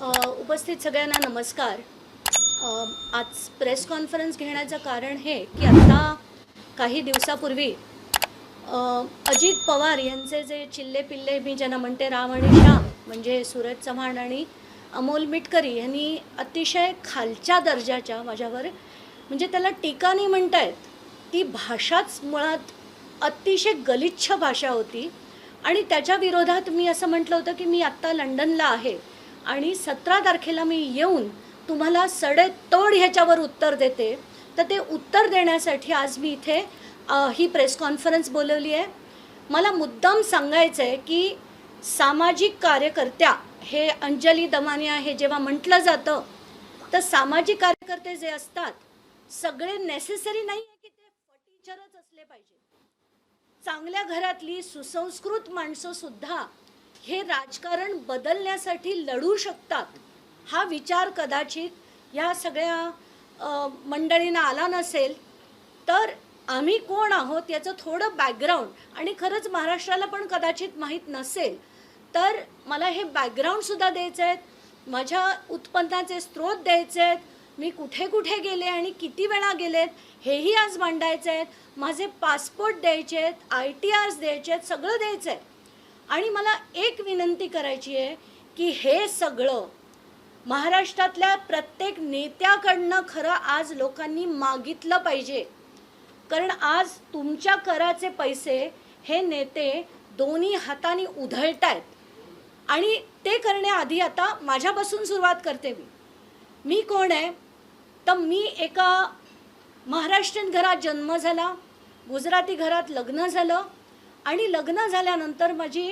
उपस्थित सगळ्यांना नमस्कार. आज प्रेस कॉन्फरन्स घेण्याचं कारण हे की आत्ता काही दिवसापूर्वी अजित पवार यांचे जे चिल्ले पिल्ले मी ज्यांना म्हणते राम आणि श्याम म्हणजे सूरज चव्हाण आणि अमोल मिटकरी यांनी अतिशय खालच्या दर्जाच्या माझ्यावर म्हणजे त्याला टीका नाही म्हणतायत ती भाषाच मुळात अतिशय गलिच्छ भाषा होती. आणि त्याच्या विरोधात मी असं म्हटलं होतं की मी आत्ता लंडनला आहे. आणि सतरा तारखेला मी येऊन तुम्हाला सडेतोड ह्याच्यावर उत्तर देते. तर ते उत्तर देण्यासाठी आज मी इथे ही प्रेस कॉन्फरन्स बोलवली आहे. मला मुद्दाम सांगायचं आहे की सामाजिक कार्यकर्त्या हे अंजली दमानिया हे जेव्हा म्हटलं जातं तर सामाजिक कार्यकर्ते जे असतात सगळे नेसेसरी नाही आहे की ते फटीचरच असले पाहिजे. चांगल्या घरातली सुसंस्कृत माणसंसुद्धा हे राजकारण बदलण्यासाठी लढू शकतात हा विचार कदाचित ह्या सगळ्या मंडळींना आला नसेल तर आम्ही कोण आहोत याचं थोडं बॅकग्राऊंड आणि खरंच महाराष्ट्राला पण कदाचित माहीत नसेल तर मला हे बॅकग्राऊंडसुद्धा द्यायचं आहेत माझ्या उत्पन्नाचे स्रोत द्यायचे आहेत मी कुठे कुठे गेले आणि किती वेळा गेलेत हेही आज मांडायचे आहेत माझे पासपोर्ट द्यायचे आहेत आय टी आर्स द्यायचे आहेत सगळं द्यायचं आहे आणि मला एक विनंती करायची आहे की हे सगळं महाराष्ट्रातल्या प्रत्येक नेत्याकडनं खरं आज लोकांनी मागितलं पाहिजे. कारण आज तुमच्या कराचे पैसे हे नेते दोन्ही हाताने उधळत आहेत आणि ते करण्याआधी आता माझ्यापासून सुरुवात करते मी. मी कोण आहे? तर मी एका महाराष्ट्रीयन घरात जन्म झाला गुजराती घरात लग्न झालं आणि लग्न झाल्यानंतर माझी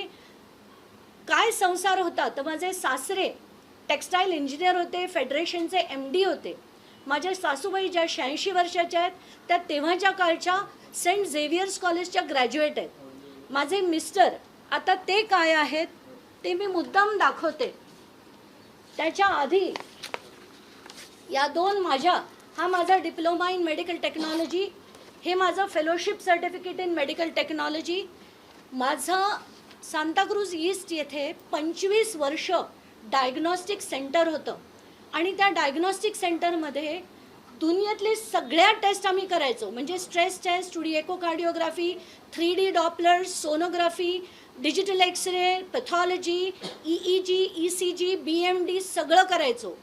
काय संसार होता तर माझे सासरे टेक्स्टाईल इंजिनियर होते फेडरेशनचे एम डी होते. माझ्या सासूबाई ज्या शहाऐंशी वर्षाच्या आहेत त्या तेव्हाच्या काळच्या सेंट झेवियर्स कॉलेजच्या ग्रॅज्युएट आहेत. माझे मिस्टर आता ते काय आहेत ते मी मुद्दाम दाखवते. त्याच्या आधी या दोन माझ्या हा माझा डिप्लोमा इन मेडिकल टेक्नॉलॉजी हे माझं fellowship certificate in medical technology माझं सांताक्रूज ईस्ट येथे पंचवीस वर्ष डायग्नॉस्टिक सेंटर होतं. आणि त्या डायग्नॉस्टिक सेंटरमध्ये दुनियातले सगळ्या टेस्ट आम्ही करायचो. म्हणजे stress test स्टुडिएको cardiography three D Doppler sonography digital x ray pathology E E G E C G B M D सगळं करायचो.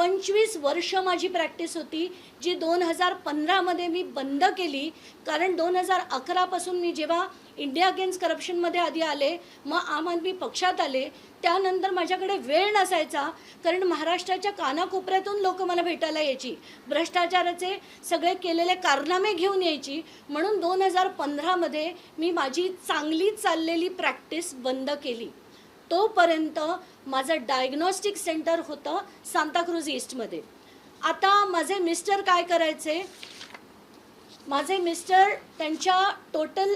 पंचवीस वर्ष माझी प्रॅक्टिस होती जी दोन हजार पंधरामध्ये मी बंद केली. कारण दोन हजार अकरापासून मी जेव्हा इंडिया अगेन्स्ट करप्शनमध्ये आधी आले मग आम आदमी पक्षात आले त्यानंतर माझ्याकडे वेळ नसायचा. कारण महाराष्ट्राच्या कानाकोपऱ्यातून लोक मला भेटायला यायची. भ्रष्टाचाराचे सगळे केलेले कारनामे घेऊन यायची. म्हणून दोन हजार पंधरामध्ये मी माझी चांगली चाललेली प्रॅक्टिस बंद केली. तोपर्यंत माझं डायग्नॉस्टिक सेंटर होतं सांताक्रूज ईस्टमध्ये आता माझे मिस्टर काय करायचे? माझे मिस्टर त्यांच्या टोटल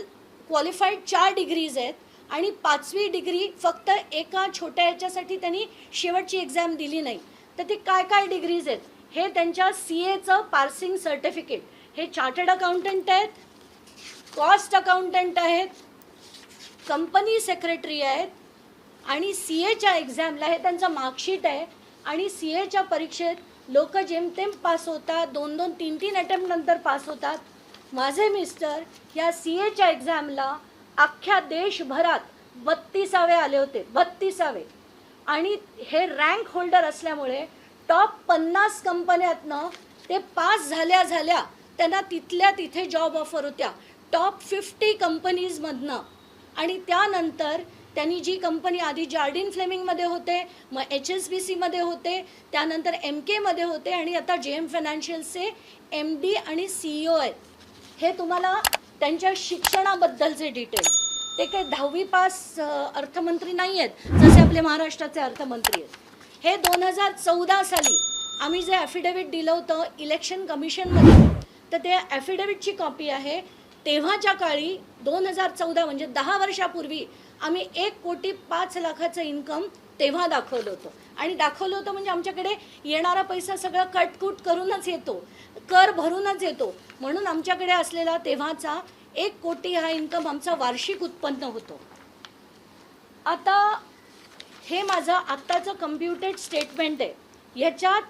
क्वालिफाईड चार डिग्रीज आहेत आणि पाचवी डिग्री फक्त एका छोट्या याच्यासाठी त्यांनी शेवटची एक्झाम दिली नाही. तर ते काय काय डिग्रीज आहेत? हे त्यांच्या सी एचं पार्सिंग सर्टिफिकेट हे चार्टर्ड अकाउंटंट आहेत कॉस्ट अकाउंटंट आहेत कंपनी सेक्रेटरी आहेत आणि सी एच्या एक्झामला हे त्यांचं मार्कशीट आहे. आणि सी एच्या परीक्षेत लोक जेमतेम पास होतात दोन दोन तीन तीन अटेम्प्ट नंतर पास होतात. माझे मिस्टर या सी एच्या एक्झामला अख्ख्या देशभरात बत्तीसावे आले होते बत्तीसावे. आणि हे रँक होल्डर असल्यामुळे टॉप पन्नास कंपन्यातनं ते पास झाल्या झाल्या त्यांना तिथल्या तिथे जॉब ऑफर होत्या. टॉप फिफ्टी कंपनीजमधनं आणि त्यानंतर त्यांनी जी कंपनी आधी जार्डिन फ्लेमिंगमध्ये होते मग एच एस बी सीमध्ये होते त्यानंतर एम केमध्ये होते आणि आता जे एम फायनान्शियलचे एम डी आणि सी ई ओ आहेत. हे तुम्हाला त्यांच्या शिक्षणाबद्दलचे डिटेल्स ते काही दहावी पास अर्थमंत्री नाही आहेत जसे आपले महाराष्ट्राचे अर्थमंत्री आहेत. हे दोन हजार चौदा साली आम्ही जे ॲफिडेव्हिट दिलं होतं इलेक्शन कमिशनमध्ये तर ते ॲफिडेव्हिटची कॉपी आहे. तेव्हाच्या काळी दोन हजार चौदा म्हणजे दहा वर्षापूर्वी आम्ही एक कोटी पाच लाखाचं इन्कम तेव्हा दाखवलं होतं. आणि दाखवलं होतं म्हणजे आमच्याकडे येणारा पैसा सगळा कटकूट करूनच येतो. कर भरूनच येतो. म्हणून आमच्याकडे असलेला तेव्हाचा एक कोटी हा इन्कम आमचा वार्षिक उत्पन्न होतो. आता हे माझं आत्ताचं कम्प्युटेड स्टेटमेंट आहे. ह्याच्यात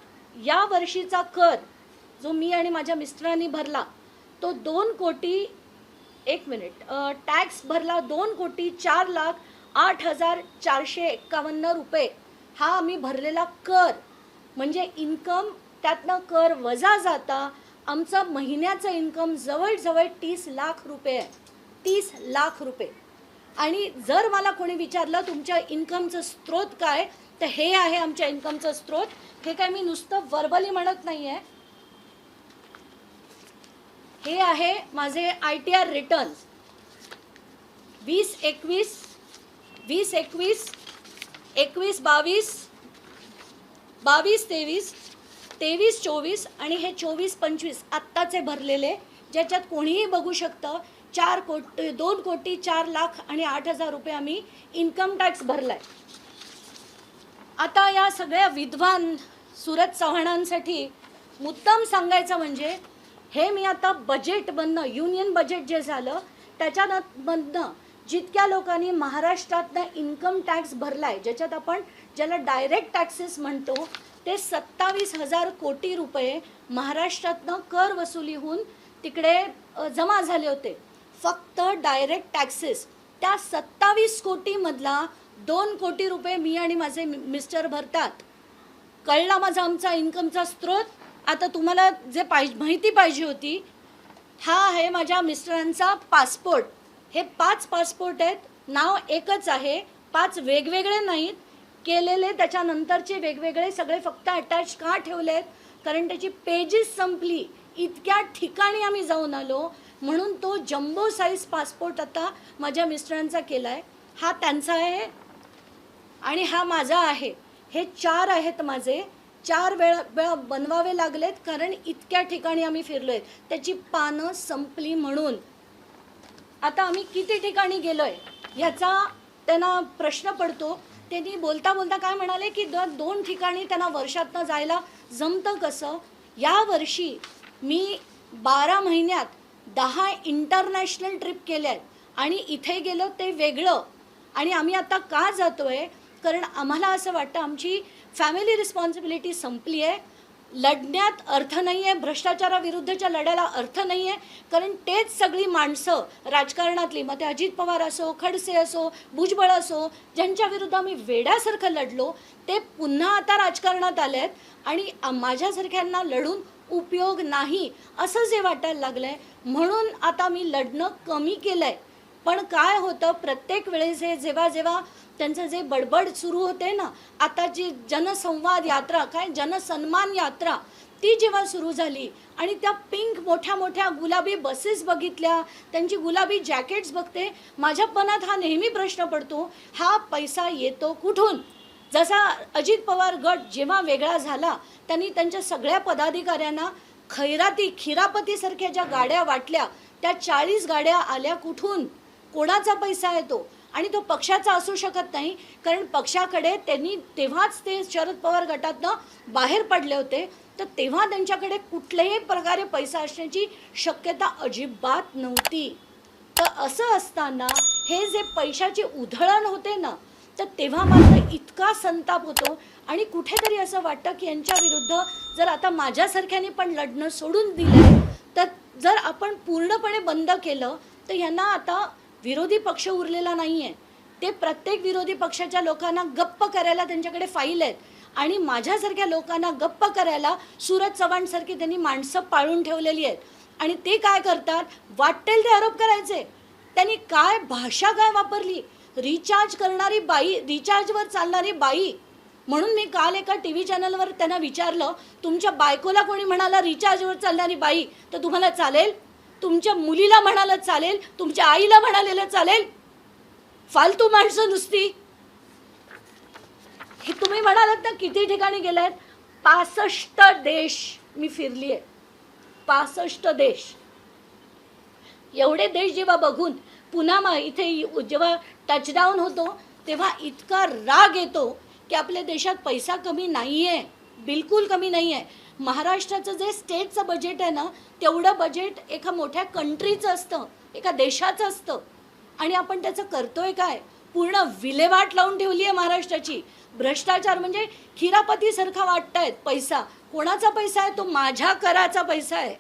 या वर्षीचा कर जो मी आणि माझ्या मिस्टरांनी भरला तो दोन कोटी एक मिनिट. टॅक्स भरला दोन कोटी चार लाख आठ हजार चारशे एक्कावन्न रुपये. हा आम्ही भरलेला कर. म्हणजे इन्कम त्यातनं कर वजा जाता आमचं महिन्याचं इन्कम जवळजवळ तीस लाख रुपये आहे. तीस लाख रुपये. आणि जर मला कोणी विचारलं तुमच्या इन्कमचं स्रोत काय? तर हे आहे आमच्या इन्कमचं स्रोत. हे काय मी नुसतं वर्बली म्हणत नाही आहे हे आहे माझे आय टी आर रिटर्न्स वीस एकवीस वीस एकवीस एकवीस बावीस बावीस तेवीस तेवीस चोवीस आणि हे चोवीस पंचवीस आत्ताचे भरलेले ज्याच्यात कोणीही बघू शकतं चार कोटी दोन कोटी चार लाख आणि आठ हजार रुपये आम्ही इन्कम टॅक्स भरला आहे आता या सगळ्या विद्वान सुरत चव्हाणांसाठी मुद्दाम सांगायचं म्हणजे हे मी आता बजेटमधनं युनियन बजेट जे झालं त्याच्यामधनं जितक्या लोकांनी महाराष्ट्रातनं इन्कम टॅक्स भरलाय ज्याच्यात आपण ज्याला डायरेक्ट टॅक्सेस म्हणतो ते सत्तावीस हजार कोटी रुपये महाराष्ट्रातनं कर वसुलीहून तिकडे जमा झाले होते. फक्त डायरेक्ट टॅक्सेस त्या सत्तावीस कोटीमधला दोन कोटी रुपये मी आणि माझे मि- मिस्टर भरतात. कळला माझा आमचा इन्कमचा स्रोत? आता तुम्हाला जे पाहिजे माहिती पाहिजे होती हा आहे माझ्या मिस्टरांचा पासपोर्ट. हे पाच पासपोर्ट आहेत नाव एकच आहे पाच वेगवेगळे नाहीत केलेले त्याच्यानंतरचे वेगवेगळे सगळे फक्त अटॅच का ठेवले आहेत कारण त्याची पेजेस संपली इतक्या ठिकाणी आम्ही जाऊन आलो म्हणून तो जम्बो साईज पासपोर्ट आता माझ्या मिस्टरांचा केला आहे हा त्यांचा आहे आणि हा माझा आहे. हे चार आहेत माझे. चार वेळा वेळा बनवावे लागलेत कारण इतक्या ठिकाणी आम्ही फिरलो आहेत त्याची पानं संपली म्हणून. आता आम्ही किती ठिकाणी गेलो आहे ह्याचा त्यांना प्रश्न पडतो. त्यांनी बोलता बोलता काय म्हणाले की दर दोन ठिकाणी त्यांना वर्षातनं जायला जमतं कसं? या वर्षी मी बारा महिन्यात दहा इंटरनॅशनल ट्रिप केल्या आहेत आणि इथे गेलो ते वेगळं. आणि आम्ही आता का जातो आहे कारण आम्हाला असं वाटतं आमची फॅमिली रिस्पॉन्सिबिलिटी संपली आहे. लढण्यात अर्थ नाही आहे भ्रष्टाचाराविरुद्धच्या लढ्याला अर्थ नाही आहे कारण तेच सगळी माणसं राजकारणातली मग ते अजित पवार असो खडसे असो भुजबळ असो ज्यांच्या विरुद्ध आम्ही वेड्यासारखं लढलो ते पुन्हा आता राजकारणात आले आहेत आणि माझ्यासारख्यांना लढून उपयोग नाही असं जे वाटायला लागलं आहे म्हणून आता मी लढणं कमी केलं आहे पण काय होतं प्रत्येक वेळेस हे जेव्हा जेव्हा त्यांचं जे बडबड सुरू होते ना आता जी जनसंवाद यात्रा काय जनसन्मान यात्रा ती जेव्हा सुरू झाली आणि त्या पिंक मोठ्या मोठ्या गुलाबी बसेस बघितल्या त्यांची गुलाबी जॅकेट्स बघते माझ्या मनात हा नेहमी प्रश्न पडतो हा पैसा येतो कुठून? जसा अजित पवार गट जेव्हा वेगळा झाला त्यांनी त्यांच्या सगळ्या पदाधिकाऱ्यांना खैराती खिरापतीसारख्या ज्या गाड्या वाटल्या त्या चाळीस गाड्या आल्या कुठून? कोणाचा पैसा आहे तो? आणि तो पक्षाचा असू शकत नाही कारण पक्षाकडे त्यांनी तेव्हाच ते शरद पवार गटातनं बाहेर पडले होते. तर तेव्हा त्यांच्याकडे कुठल्याही प्रकारे पैसा असण्याची शक्यता अजिबात नव्हती. तर असं असताना हे जे पैशाची उधळण होते ना तर तेव्हा मात्र इतका संताप होतो. आणि कुठेतरी असं वाटतं की यांच्या विरुद्ध जर आता माझ्यासारख्याने पण लढणं सोडून दिलं तर जर आपण पूर्णपणे बंद केलं तर यांना आता विरोधी पक्ष उरलेला नाही आहे ते प्रत्येक विरोधी पक्षाच्या लोकांना गप्प करायला त्यांच्याकडे फाईल आहेत. आणि माझ्यासारख्या लोकांना गप्प करायला सुरज चव्हाणसारखी त्यांनी माणसं पाळून ठेवलेली आहेत. आणि ते काय करतात? वाटेल ते आरोप करायचे. त्यांनी काय भाषा काय वापरली? रिचार्ज करणारी बाई रिचार्जवर चालणारी बाई. म्हणून मी काल एका टी व्ही चॅनलवर त्यांना विचारलं तुमच्या बायकोला कोणी म्हणाला रिचार्जवर चालणारी बाई तर तुम्हाला चालेल? तुमच्या मुलीला म्हणालं चालेल तुमच्या आईला म्हणालेलं चालेल. फालतू माणसं नुसती. हे तुम्ही म्हणालात ना किती ठिकाणी गेलायत? पासष्ट देश मी फिरली आहे पासष्ट देश. एवढे देश जेव्हा बघून पुन्हा मग इथे जेव्हा टचडाऊन होतो तेव्हा इतका राग येतो की आपल्या देशात पैसा कमी नाही आहे बिलकुल कमी नाही आहे महाराष्ट्राचं जे स्टेटचं बजेट आहे ना तेवढं बजेट एका मोठ्या कंट्रीचं असतं एका देशाचं असतं. आणि आपण त्याचं करतोय काय? पूर्ण विल्हेवाट लावून ठेवली आहे महाराष्ट्राची. भ्रष्टाचार म्हणजे खिरापतीसारखा वाटतायत पैसा. कोणाचा पैसा आहे? तो माझ्या कराचा पैसा आहे.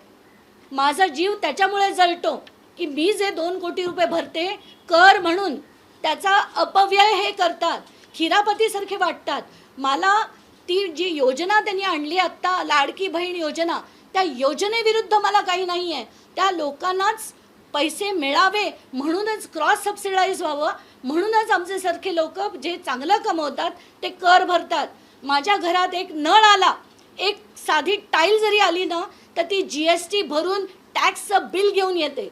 माझा जीव त्याच्यामुळे जळतो की मी जे दोन कोटी रुपये भरते कर म्हणून त्याचा अपव्यय हे करतात. खिरापतीसारखे वाटतात. मला ती जी योजना त्यांनी आणली आत्ता लाडकी बहीण योजना त्या योजनेविरुद्ध मला काही नाही आहे त्या लोकांनाच पैसे मिळावे म्हणूनच क्रॉस सबसिडाईज व्हावं म्हणूनच आमचे सारखे लोक जे चांगलं कमवतात ते कर भरतात. माझ्या घरात एक नळ आला. एक साधी टाईल जरी आली ना तर ती जी एस टी भरून टॅक्सचं बिल घेऊन येते.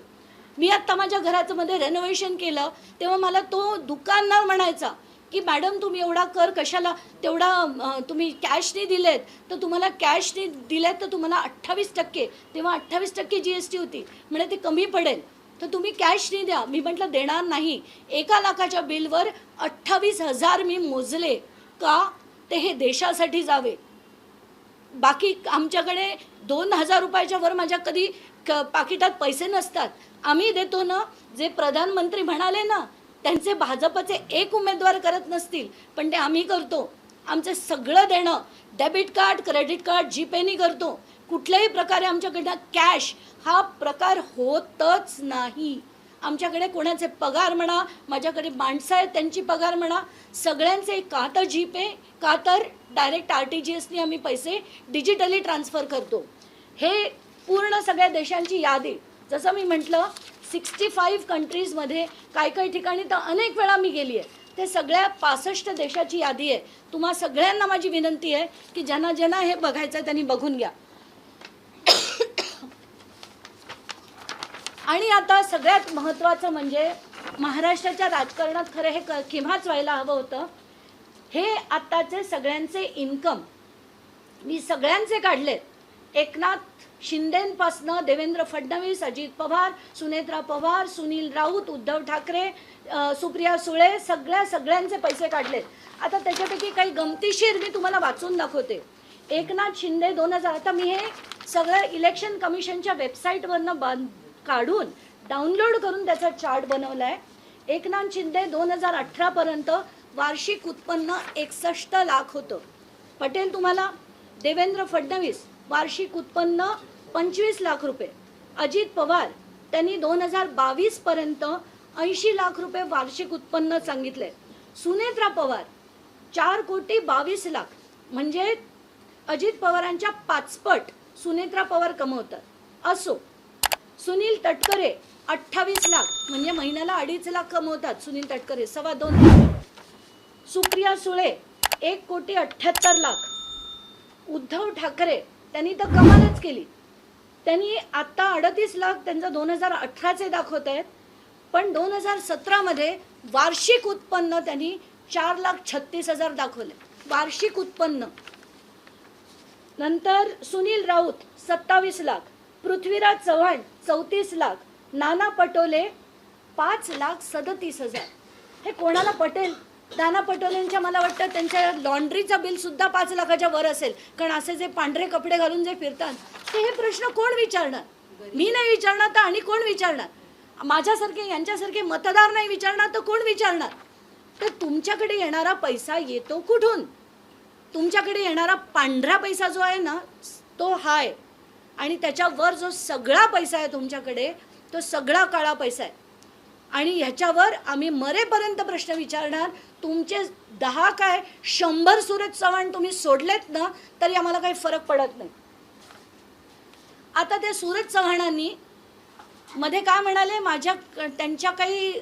मी आत्ता माझ्या घराचं मध्ये रेनोव्हेशन केलं तेव्हा मला तो दुकानदार म्हणायचा की मॅडम तुम्ही एवढा कर कशाला? तेवढा तुम्ही कॅशने दिलेत. तर तुम्हाला कॅशने दिलेत तर तुम्हाला अठ्ठावीस टक्के. तेव्हा अठ्ठावीस टक्के जी एस टी होती. म्हणजे ते कमी पडेल. तर तुम्ही कॅशने द्या. मी म्हटलं देणार नाही. एका लाखाच्या बिलवर अठ्ठावीस हजार मी मोजले. का? ते हे देशासाठी जावे. बाकी आमच्याकडे दोन हजार रुपयाच्या वर माझ्या कधी क पाकिटात पैसे नसतात. आम्ही देतो ना. जे प्रधानमंत्री म्हणाले ना त्यांचे भाजपचे एक उमेदवार करत नसतील पण ते आम्ही करतो. आमचं सगळं देणं डेबिट कार्ड क्रेडिट कार्ड जीपेनी करतो. कुठल्याही प्रकारे आमच्याकडनं कॅश हा प्रकार होतच नाही. आमच्याकडे कोणाचे पगार म्हणा माझ्याकडे माणसं आहेत त्यांची पगार म्हणा सगळ्यांचे का तर जीपे का तर डायरेक्ट आर टी जी एसनी आम्ही पैसे डिजिटली ट्रान्सफर करतो. हे पूर्ण सगळ्या देशांची यादी. जसं मी म्हटलं सिक्स्टी फाईव्ह कंट्रीजमध्ये काही काही ठिकाणी तर अनेक वेळा मी गेली आहे. ते सगळ्या पासष्ट देशाची यादी आहे. तुम्हा सगळ्यांना माझी विनंती आहे की ज्यांना ज्यांना हे बघायचं आहे त्यांनी बघून घ्या. आणि आता सगळ्यात महत्त्वाचं म्हणजे महाराष्ट्राच्या राजकारणात खरं हे क केव्हाच व्हायला हवं होतं? हे आत्ताचे सगळ्यांचे इन्कम. मी सगळ्यांचे काढलेत. एकनाथ शिंदेपासनं देवेंद्र फडणवीस अजित पवार सुनेत्रा पवार सुनील राऊत उद्धव ठाकरे सुप्रिया सुळे सगळ्या सगळ्यांचे पैसे काढलेत. आता त्याच्यापैकी काही गमतीशीर मी तुम्हाला वाचून दाखवते. एकनाथ शिंदे दोन हजार आता मी हे सगळं इलेक्शन कमिशनच्या वेबसाईटवरनं बांध काढून डाउनलोड करून त्याचा चार्ट बनवला आहे एकनाथ शिंदे दोन हजार अठरापर्यंत वार्षिक उत्पन्न एकसष्ट लाख होतं. पटेल तुम्हाला? देवेंद्र फडणवीस वार्षिक उत्पन्न पंचवीस लाख रुपये. अजित पवार त्यांनी दोन हजार बावीसपर्यंत ऐंशी लाख रुपये वार्षिक उत्पन्न सांगितले. सुनेत्रा पवार चार कोटी बावीस लाख. म्हणजे अजित पवारांच्या पाचपट सुनेत्रा पवार कमवतात. असो सुनील तटकरे अठ्ठावीस लाख. म्हणजे महिन्याला अडीच लाख कमवतात सुनील तटकरे सव्वा दोन लाख. सुप्रिया सुळे एक कोटी अठ्ठ्याहत्तर लाख. उद्धव ठाकरे त्यांनी तर कमालच केली. त्यांनी आत्ता अडतीस लाख त्यांचं दोन हजार अठराचे दाखवत आहेत. पण दोन हजार सतरामध्ये वार्षिक उत्पन्न त्यांनी चार लाख छत्तीस हजार दाखवले. वार्षिक उत्पन्न. नंतर सुनील राऊत सत्तावीस लाख. पृथ्वीराज चव्हाण चौतीस लाख. नाना पटोले पाच लाख सदतीस हजार. हे कोणाला पटेल? नाना पटोलेंच्या मला वाटतं त्यांच्या लॉन्ड्रीचं बिल सुद्धा पाच लाखाच्या वर असेल. कारण असे जे पांढरे कपडे घालून जे फिरतात ते हे प्रश्न कोण विचारणार? मी नाही विचारणार तर आणि कोण विचारणार? माझ्यासारखे यांच्यासारखे मतदार नाही विचारणार तर कोण विचारणार? तर तुमच्याकडे येणारा पैसा येतो कुठून? तुमच्याकडे येणारा पांढरा पैसा जो आहे ना तो हाय. आणि त्याच्यावर जो सगळा पैसा आहे तुमच्याकडे तो सगळा काळा पैसा आहे. आणि ह्याच्यावर आम्ही मरेपर्यंत प्रश्न विचारणार तुमचे दहा काय शंभर सूरज चव्हाण तुम्ही सोडलेत ना तरी आम्हाला काही फरक पडत नाही. आता ते सूरज चव्हाणांनी मध्ये काय म्हणाले माझ्या त्यांच्या काही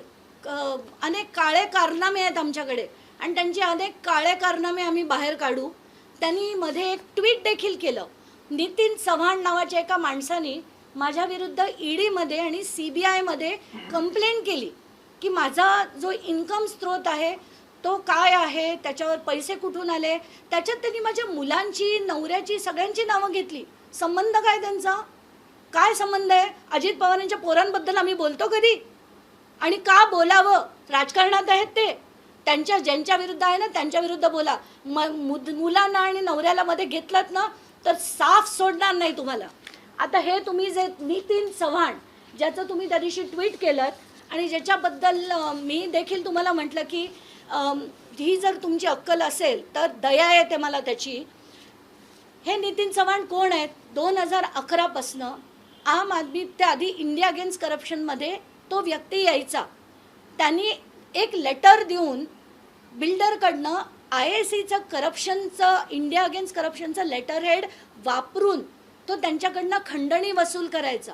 अनेक काळे कारनामे आहेत आमच्याकडे आणि त्यांचे अनेक काळे कारनामे आम्ही बाहेर काढू. त्यांनी मध्ये एक ट्विट देखील केलं. नितीन चव्हाण नावाच्या एका माणसाने माझ्या विरुद्ध ईडीमध्ये आणि सी बी आयमध्ये कंप्लेंट केली की माझा जो इन्कम स्रोत आहे तो काय आहे त्याच्यावर पैसे कुठून आले? त्याच्यात त्यांनी माझ्या मुलांची नवऱ्याची सगळ्यांची नावं घेतली. संबंध काय त्यांचा? काय संबंध आहे? अजित पवारांच्या पोरांबद्दल आम्ही बोलतो कधी? आणि का बोलावं? राजकारणात आहेत ते. त्यांच्या ज्यांच्या विरुद्ध आहे ना त्यांच्या विरुद्ध बोला. म मुद- मुलांना आणि नवऱ्याला मध्ये घेतलं ना तर साफ सोडणार नाही तुम्हाला. आता हे तुम्ही जे नितीन चव्हाण ज्याचं तुम्ही त्या दिवशी ट्विट केलं आणि ज्याच्याबद्दल मी देखील तुम्हाला म्हटलं की ही जर तुमची अक्कल असेल तर दया येते मला त्याची. हे नितीन चव्हाण कोण आहेत? दोन हजार अकरापासनं आम आदमी त्याआधी इंडिया अगेन्स्ट करप्शनमध्ये तो व्यक्ती यायचा. त्यांनी एक लेटर देऊन बिल्डरकडनं आय ए सीचं करप्शनचं इंडिया अगेन्स्ट करप्शनचं लेटर हेड वापरून तो त्यांच्याकडनं खंडणी वसूल करायचा.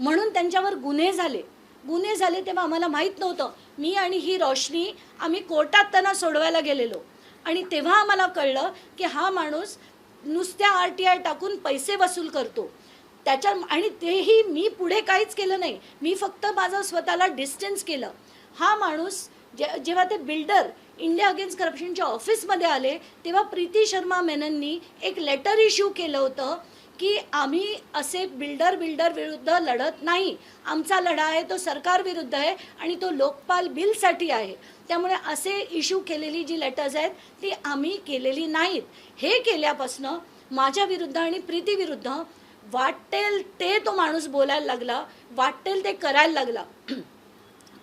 म्हणून त्यांच्यावर गुन्हे झाले. गुन्हे झाले तेव्हा आम्हाला माहीत नव्हतं. मी आणि ही रोशनी आम्ही कोर्टात त्यांना सोडवायला गेलेलो. आणि तेव्हा आम्हाला कळलं की हा माणूस नुसत्या आर टी आय टाकून पैसे वसूल करतो. त्याच्या आणि तेही मी पुढे काहीच केलं नाही. मी फक्त माझं स्वतःला डिस्टन्स केलं. हा माणूस जे जेव्हा ते बिल्डर इंडिया अगेन्स्ट करप्शनच्या ऑफिसमध्ये आले तेव्हा प्रीती शर्मा मेनननी एक लेटर इश्यू केलं होतं. की आम्ही असे बिल्डर बिल्डर विरुद्ध लढत नाही. आमचा लढा आहे तो सरकार विरुद्ध आहे आणि तो लोकपाल बिलसाठी आहे. त्यामुळे असे इश्यू केलेली जी लेटर्स आहेत ती आम्ही केलेली नाहीत. हे केल्यापासनं माझ्या विरुद्ध आणि प्रीती विरुद्ध वाटेल ते तो माणूस बोलायला लागला वाटेल ते करायला लागला.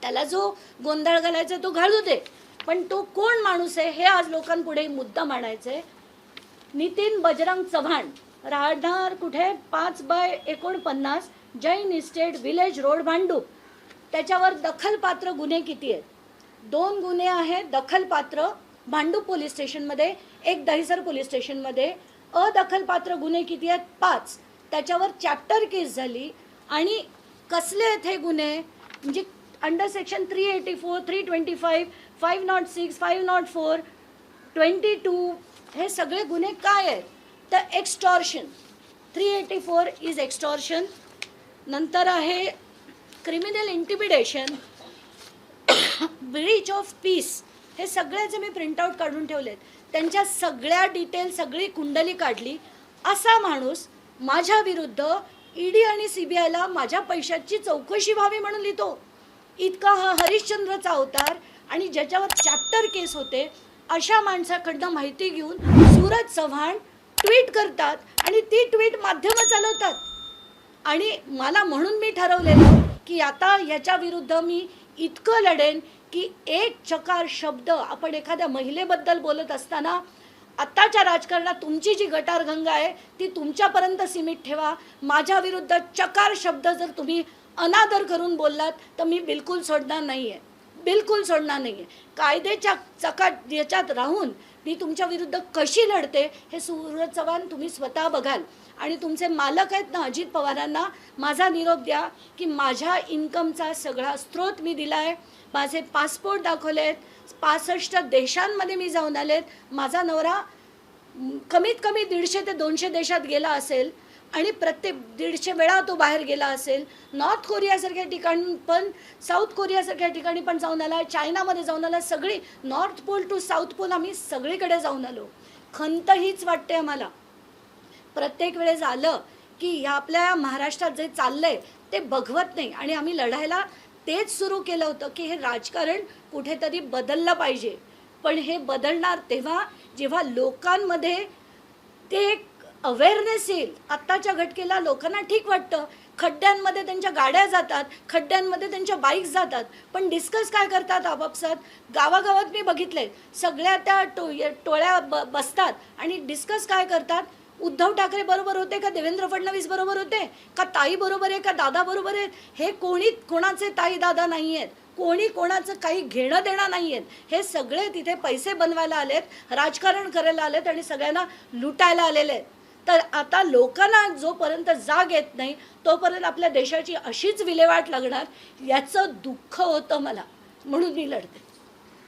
त्याला जो गोंधळ घालायचा तो घालू दे. पण तो कोण माणूस आहे हे आज लोकांपुढे मुद्दा मांडायचा आहे नितीन बजरंग चव्हाण. राहणार कुठे? पाच बाय एकोणपन्नास Jain estate village road Bhandup त्याच्यावर दखलपात्र गुन्हे किती आहेत? दोन गुन्हे आहेत दखलपात्र. भांडूप पोलीस स्टेशनमध्ये एक दहिसर पोलीस स्टेशनमध्ये. अदखलपात्र गुन्हे किती आहेत? पाच. त्याच्यावर चॅप्टर केस झाली. आणि कसले आहेत हे गुन्हे? म्हणजे under section three eighty four three twenty five five nought six five nought four twenty two हे सगळे गुन्हे काय आहेत? तर extortion three eighty four is extortion नंतर आहे criminal intimidation breach of peace हे सगळ्याचे मी प्रिंटआउट काढून ठेवलेत. त्यांच्या सगळ्या डिटेल सगळी कुंडली काढली. असा माणूस माझ्या विरुद्ध ईडी आणि सी बी आयला माझ्या पैशाची चौकशी व्हावी म्हणून लिहितो. इतका हा हरिश्चंद्रचा अवतार आणि ज्याच्यावर चॅप्टर केस होते अशा माणसाकडनं माहिती घेऊन सूरज चव्हाण ट्विट करतात आणि ती ट्विट माध्यमं चालवतात. आणि मला म्हणून मी ठरवलेलं की आता याच्या विरुद्ध मी इतकं लढेन की एक चकार शब्द आपण एखाद्या महिलेबद्दल बोलत असताना आत्ताच्या राजकारणात तुमची जी गटारगंगा आहे ती तुमच्यापर्यंत सीमित ठेवा. माझ्या विरुद्ध चकार शब्द जर तुम्ही अनादर करून बोललात तर मी बिलकुल सोडणार नाही आहे बिलकुल सोडणार नाही आहे कायद्याच्या चकाट याच्यात राहून मी तुमच्या विरुद्ध कशी लढते हे सूरज चव्हाण तुम्ही स्वतः बघाल. आणि तुमचे मालक आहेत ना अजित पवारांना माझा निरोप द्या की माझ्या इन्कमचा सगळा स्रोत मी दिला आहे. माझे पासपोर्ट दाखवले आहेत. पासष्ट देशांमध्ये मी जाऊन आलेत माझा नवरा कमीत कमी दीडशे ते दोनशे देशात गेला असेल. आणि प्रत्येक दीडशे वेळा तो बाहेर गेला असेल नॉर्थ कोरियासारख्या ठिकाणी पण साऊथ कोरियासारख्या ठिकाणी पण जाऊन आला चायनामध्ये जाऊन आला सगळी north pole to south pole आम्ही सगळीकडे जाऊन आलो. खंत हीच वाटते आम्हाला. प्रत्येक वेळेस आलं की ह्या आपल्या महाराष्ट्रात जे चाललंय ते बघवत नाही. आणि आम्ही लढायला तेच सुरू केलं होतं की हे राजकारण कुठेतरी बदललं पाहिजे. पण हे बदलणार तेव्हा जेव्हा लोकांमध्ये ते एक अवेअरनेस येईल. आत्ताच्या घटकेला लोकांना ठीक वाटतं. खड्ड्यांमध्ये त्यांच्या गाड्या जातात खड्ड्यांमध्ये त्यांच्या बाईक्स जातात. पण डिस्कस काय करतात आपापसात? गावागावात मी बघितले सगळ्या त्या टो टोळ्या ब बसतात आणि डिस्कस काय करतात? उद्धव ठाकरे बरोबर होते का? देवेंद्र फडणवीस बरोबर होते? का ताई बरोबर आहे? का दादा बरोबर आहेत? हे कोणी कोणाचे ताई दादा नाही आहेत कोणी कोणाचं काही घेणं देणं नाही आहेत हे सगळे तिथे पैसे बनवायला आलेत राजकारण करायला आलेत आणि सगळ्यांना लुटायला आलेले आहेत. तर आता लोकांना जोपर्यंत जाग येत नाही तोपर्यंत आपल्या देशाची अशीच विल्हेवाट लागणार याचं दुःख होतं मला म्हणून मी लढते.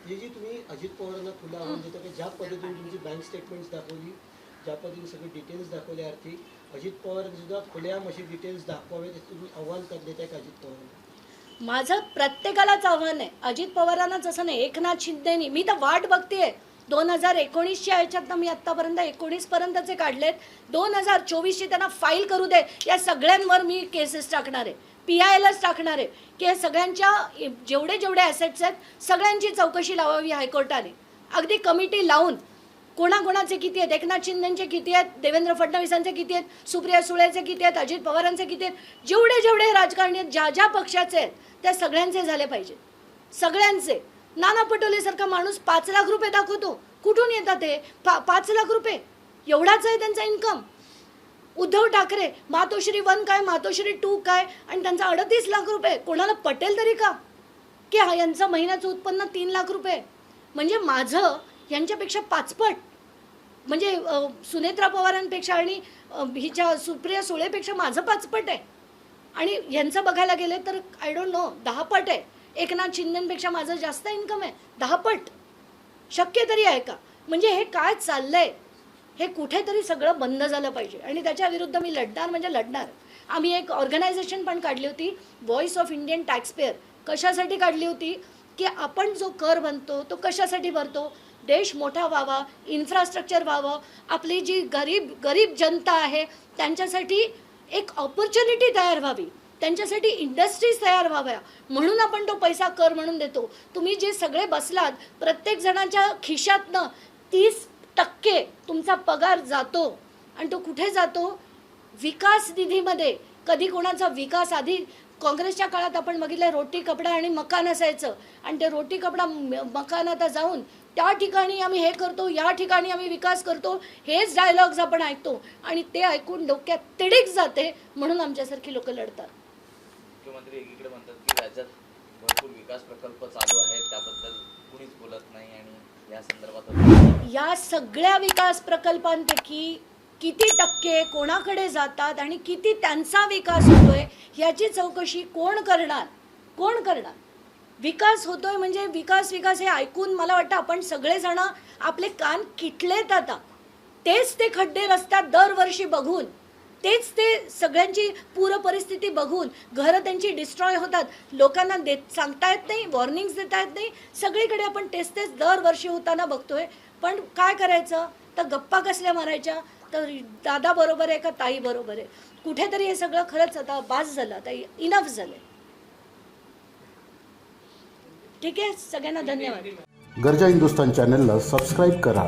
जी जी तुम्ही अजित पवारांना खुलं आव्हान देता की ज्या पद्धतीने तुमची बँक स्टेटमेंट्स दाखवली ज्या पद्धतीने सगळे डिटेल्स दाखवले आर्थिक अजित पवारांनी सुद्धा खुलेआम अशी डिटेल्स दाखवावेत असं तुम्ही आव्हान कर देताय का अजित पवारांना? माझं प्रत्येकालाच आव्हान आहे. अजित पवारांनाच असं नाही एकनाथ शिंदेनी मी तर वाट बघतेय. दोन हजार एकोणीसच्या ह्याच्यातनं मी आत्तापर्यंत एकोणीसपर्यंतचे काढलेत. दोन हजार चोवीसची त्यांना फाईल करू दे. या सगळ्यांवर मी केसेस टाकणार आहे. पी आय एलच टाकणार आहे. की या सगळ्यांच्या जेवढे जेवढे ॲसेट्स आहेत सगळ्यांची चौकशी लावावी हायकोर्टाने. अगदी कमिटी लावून. कोणाकोणाचे किती आहेत? एकनाथ शिंदेचे किती आहेत? देवेंद्र फडणवीसांचे किती आहेत? सुप्रिया सुळेचे किती आहेत? अजित पवारांचे किती आहेत? जेवढे जेवढे राजकारणी आहेत ज्या ज्या पक्षाचे आहेत त्या सगळ्यांचे झाले पाहिजे सगळ्यांचे. नाना पटोलेसारखा माणूस पाच लाख रुपये दाखवतो. कुठून येतात ते पा पाच लाख रुपये. एवढाच आहे त्यांचा इन्कम उद्धव ठाकरे मातोश्री वन काय मातोश्री टू काय आणि त्यांचा अडतीस लाख रुपये. कोणाला पटेल तरी का? की हा यांचं महिन्याचं उत्पन्न तीन लाख रुपये. म्हणजे माझं यांच्यापेक्षा पाचपट. म्हणजे सुनेत्रा पवारांपेक्षा आणि हिच्या सुप्रिया सुळेपेक्षा माझं पाचपट आहे. आणि यांचं बघायला गेले तर आय डोंट नो दहा पट आहे. एकनाथ शिंदेपेक्षा माझं जास्त इन्कम आहे. दहापट. शक्य तरी आहे का? म्हणजे हे काय चाललंय? हे कुठेतरी सगळं बंद झालं पाहिजे. आणि त्याच्या विरुद्ध मी लढणार म्हणजे लढणार. आम्ही एक ऑर्गनायझेशन पण काढली होती व्हॉइस ऑफ इंडियन टॅक्सपेअर कशासाठी काढली होती? की आपण जो कर बनतो तो कशासाठी भरतो? देश मोठा व्हावा इन्फ्रास्ट्रक्चर व्हावं आपली जी गरीब गरीब जनता आहे त्यांच्यासाठी एक ऑपॉर्च्युनिटी तयार व्हावी. त्यांच्यासाठी इंडस्ट्रीज तयार व्हाव्या. म्हणून आपण तो पैसा कर म्हणून देतो. तुम्ही जे सगळे बसलात प्रत्येक जणाच्या खिशातनं तीस टक्के तुमचा पगार जातो. आणि तो कुठे जातो? विकास निधीमध्ये. कधी कोणाचा विकास आधी काँग्रेसच्या काळात आपण बघितलं रोटी कपडा आणि मकान असायचं. आणि ते रोटी कपडा म- मकान आता जाऊन त्या ठिकाणी आम्ही हे करतो या ठिकाणी आम्ही विकास करतो हेच डायलॉग्स आपण ऐकतो. आणि ते ऐकून डोक्यात तिडीक जाते म्हणून आमच्यासारखी लोक लढतात. मुख्यमंत्री एकीकडे म्हणतात की राज्यात भरपूर विकास प्रकल्प चालू आहेत त्याबद्दल कुणीच बोलत नाही आणि या संदर्भात या सगळ्या विकास प्रकल्पांपैकी किती टक्के कोणाकडे जातात आणि किती त्यांचा विकास होतोय याची चौकशी कोण करणार? कोण करणार? विकास होतोय म्हणजे विकास विकास हे ऐकून मला वाटतं आपण सगळेजण आपले कान किटलेत आता. तेच ते खड्डे रस्त्यात दरवर्षी बघून तेच ते सगळ्यांची पूर परिस्थिती बघून घरं त्यांची डिस्ट्रॉय होतात. लोकांना देत सांगता येत नाही वॉर्निंग्स देता येत नाही. सगळीकडे आपण तेच तेच दरवर्षी होताना बघतोय. पण काय करायचं? तर गप्पा कसल्या मारायच्या? तर दादा बरोबर आहे का ताई बरोबर आहे? कुठेतरी हे सगळं खरंच आता बास झालं. आता इनफ झालं ठीक आहे? सगळ्यांना धन्यवाद. गरजा हिंदुस्तान चॅनलला सबस्क्राईब करा.